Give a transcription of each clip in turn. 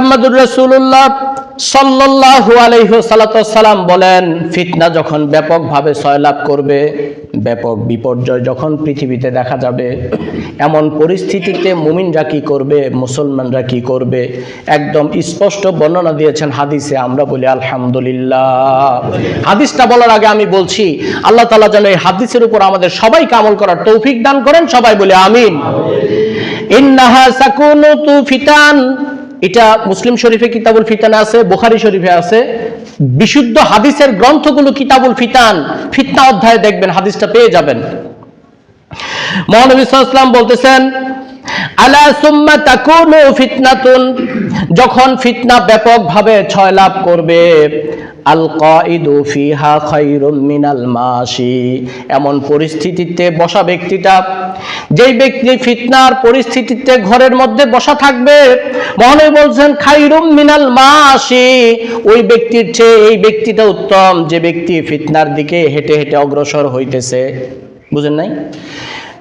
মোহাম্মদুর রসুল্লাহ সাল্লাল্লাহু আলাইহি সাল্লাম বলেন, ফিতনা যখন ব্যাপকভাবে সয়লাভ করবে, ব্যাপক বিপর্যয় যখন পৃথিবীতে দেখা যাবে, এমন পরিস্থিতিতে মুমিনরা কি করবে, মুসলমানরা কি করবে? একদম স্পষ্ট বর্ণনা দিয়েছেন হাদিসে, আমরা বলি আলহামদুলিল্লাহ। হাদিসটা বলার আগে আমি বলছি, আল্লাহ তাআলা যেন এই হাদিসের উপর আমাদের সবাইকে আমল করার তৌফিক দান করেন, সবাই বলে আমিন। ইন্নাহা সাকুনুতু ফিতান এটা মুসলিম শরীফে কিতাবুল ফিতানে আছে, বোখারি শরীফে আছে। বিশুদ্ধ হাদিসের গ্রন্থগুলো কিতাবুল ফিতান, ফিতনা অধ্যায়ে দেখবেন, হাদিসটা পেয়ে যাবেন। মহানবী সাল্লাল্লাহু বলতেছেন, আলা সুম্মা তাকুনু ফিতনাতুন? যখন ফিতনা ব্যাপকভাবে ছয় লাভ করবে আল কাইদু ফিহা খায়রুম মিনাল মাশি। এমন পরিস্থিতিতে বসা ব্যক্তিটা, যেই ব্যক্তি ফিতনার পরিস্থিতিতে ঘরের মধ্যে বসা থাকবে, মহানবী বলছেন, খাইরুম মিনাল মাশি। ওই ব্যক্তির চেয়ে এই ব্যক্তিটা উত্তম, যে ব্যক্তি ফিতনার দিকে হেঁটে হেঁটে অগ্রসর হইতেছে। বুঝেন নাই?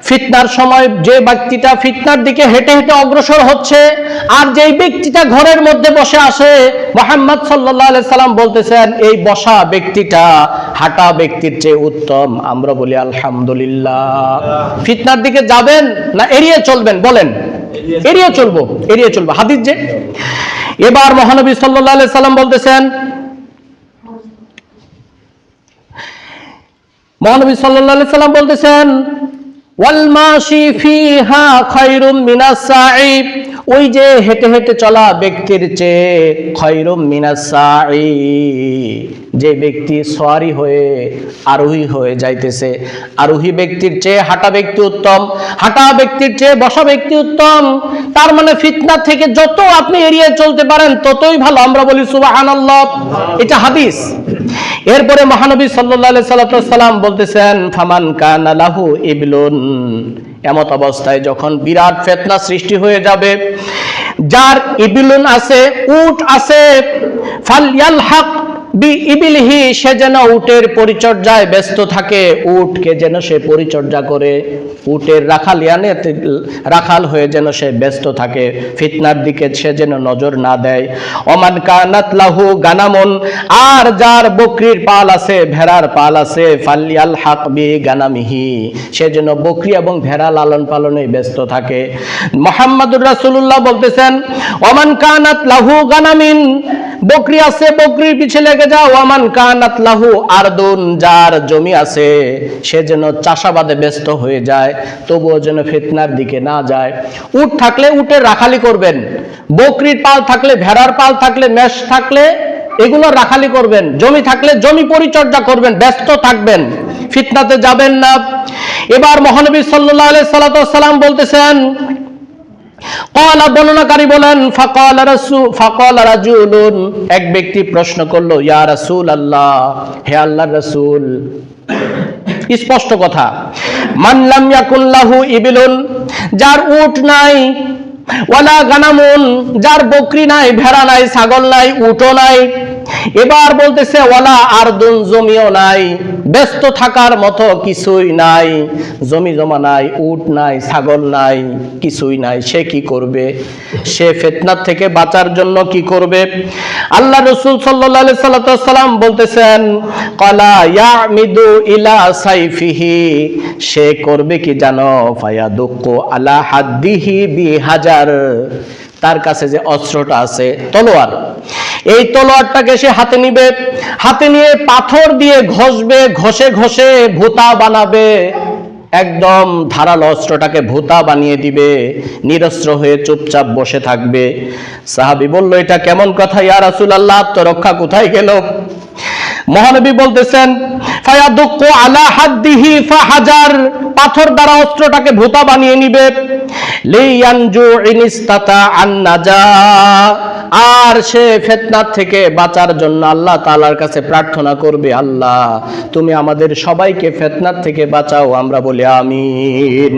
ফিতনার সময় যে ব্যক্তিটা ফিতনার দিকে হেঁটে হেঁটে অগ্রসর হচ্ছে, আর যেই ব্যক্তিটা ঘরের মধ্যে বসে আসে মোহাম্মদ সাল্লাহ সাল্লাম বলতেছেন, এই বসা ব্যক্তিটা হাঁটা ব্যক্তির চেয়ে উত্তম। আমরা বলি, আলহামদুলিল্লাহ। ফিতনার দিকে যাবেন না এড়িয়ে চলবেন? বলেন। এড়িয়ে চলবো এড়িয়ে চলবো। হাদিস যে। এবার মহানবী সাল্লাহ সাল্লাম বলতেছেন, মহানবী সাল্লাল্লাহু সাল্লাম বলতেছেন ওয়াল মাশি ফিহা খায়রুম মিনাস সাই ওই যে হেঁটে হেঁটে চলা ব্যক্তির চেয়ে খয়রুম মিনাস যে ব্যক্তি সোয়ারি হয়ে আরোহী হয়ে যাইতেছে, আরোহী ব্যক্তির চেয়ে হাঁটা ব্যক্তি উত্তম, হাঁটা ব্যক্তির চেয়ে বসা ব্যক্তি উত্তম, তার মানে ফিতনা থেকে যত আপনি এড়িয়ে চলতে পারেন, ততই ভালো। আমরা বলি, সুবহানাল্লাহ। এটা হাদিস। এরপরে মহানবী সাল্লাল্লাহু সাল্লাম বলতেছেন, ফামান কানা লাহু ইবলুন। এমত অবস্থায় যখন বিরাট ফেতনা সৃষ্টি হয়ে যাবে, যার ইবিলুন আছে, উট আছে ফালয়ালহাক বি সে যেন উটের পরিচর্যায় ব্যস্ত থাকে, উটকে যেন সে পরিচর্যা করে। উটের রাখালিয়ানে রাখাল হয়ে যেন সে ব্যস্ত থাকে, ফিতনার দিকে সে যেন নজর না দেয়। অমান কানাত লাহু গানামন, আর যার বকরির পাল আছে, ভেড়ার পাল আছে, ফালিয়াল হাক বি গানামিহি। সে যেন বকরি এবং ভেড়া লালন পালনে ব্যস্ত থাকে। মোহাম্মদুর রাসূলুল্লাহ বলতেছেন অমান কানাত লাহু গানামিন, বকরি আছে, বকরির পিছে লেগে কানাত লাহু আরদুন, যার জমি আছে, সে যেন চাষাবাদে ব্যস্ত হয়ে যায়, তবুও যেন ফিতনার দিকে না যায়। থাকলে রাখালি করবেন, বকরির পাল থাকলে, ভেড়ার পাল থাকলে, মেষ থাকলে এগুলো রাখালি করবেন, জমি থাকলে জমি পরিচর্যা করবেন, ব্যস্ত থাকবেন, ফিতনাতে যাবেন না। এবার মহানবী আলাইহি সাল্লাম বলতেছেন কলা বর্ণনাকারী বলেন রাজুলুন। এক ব্যক্তি প্রশ্ন করল, ইয়া রাসূল আল্লাহ হে আল্লাহর রাসূল। স্পষ্ট কথা, মান লাম ইয়াকুন লাহু ইবিলুন, যার উট নাই, ওয়ালা গানামুন, যার বকরি নাই, ভেড়া নাই, ছাগল নাই, উটও নাই। এবার বলতেছে, ওয়ালা আরদুন, জমিও নাই, ব্যস্ত থাকার মতো কিছুই নাই, জমি জমা নাই, উট নাই, ছাগল নাই, কিছুই নাই, সে কি করবে? সে ফেতনার থেকে বাঁচার জন্য কি করবে? আল্লাহ রসুল সাল্লাহ সাল্লাম বলতেছেন, কলা ইয়ামিদু ইলা সাইফিহি সে করবে কি জানো? ফায়া দুঃখ আলা হাদ্দিহি বি হাজার তার কাছে যে অস্ত্রটা আছে, তলোয়ার। এই তলোয়ারটাকে সে হাতে নিবে। হাতে নিয়ে পাথর দিয়ে ঘষবে, ঘষে ঘষে ভূতা বানাবে। একদম ধারালো অস্ত্রটাকে ভূতা বানিয়ে দিবে, নিরস্ত্র হয়ে চুপচাপ বসে থাকবে। সাহাবি বলল, এটা কেমন কথা? ইয়া রাসূলুল্লাহ আত্মরক্ষা কোথায় গেল? মহানবী বলতেছেন, ফায়াদুক্কু আলা হাদ্দিহি ফাহাজার। পাথর দ্বারা অস্ত্রটাকে ভূতা বানিয়ে নিবে। লিয়ানজু ইনিস্তাতা আন নাজা আর সে ফেতনার থেকে বাঁচার জন্য আল্লাহ তালার কাছে প্রার্থনা করবে, আল্লাহ, তুমি আমাদের সবাইকে ফেতনার থেকে বাঁচাও, আমরা বলি আমিন।